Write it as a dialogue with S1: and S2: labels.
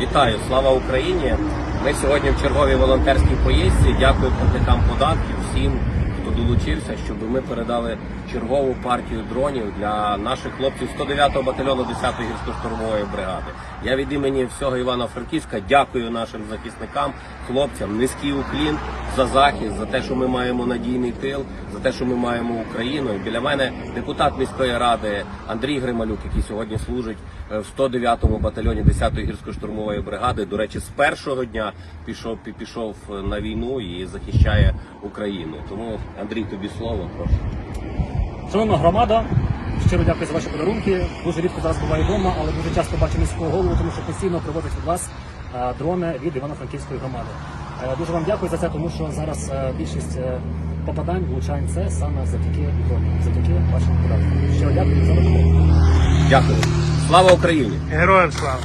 S1: Вітаю, слава Україні! Ми сьогодні в черговій волонтерській поїздці. Дякую платникам податків, всім, хто долучився, щоб ми передали чергову партію дронів для наших хлопців 109-го батальйону 10-ї гірсько-штурмової бригади. Я від імені всього Івана Франківська дякую нашим захисникам, хлопцям, низький уклін за захист, за те, що ми маємо надійний тил, за те, що ми маємо Україну. І біля мене депутат міської ради Андрій Грималюк, який сьогодні служить е, в 109-му батальйоні 10-ї гірсько-штурмової бригади. До речі, з першого дня пішов пі- пішов е, на війну і захищає Україну. Тому Андрій, тобі слово, прошу.
S2: Шановна громада, щиро дякую за ваші подарунки. Дуже рідко зараз буваю вдома, але дуже часто бачу міського голову, тому що постійно приводять від вас е, дрони від Івано-Франківської громади. Е, Дуже вам дякую за це, тому що зараз е, більшість е, попадань влучань це саме завдяки дронам, завдяки вашим податкам. Ще дякую за допомогу.
S1: Дякую. Слава Україні!
S3: Героям слава!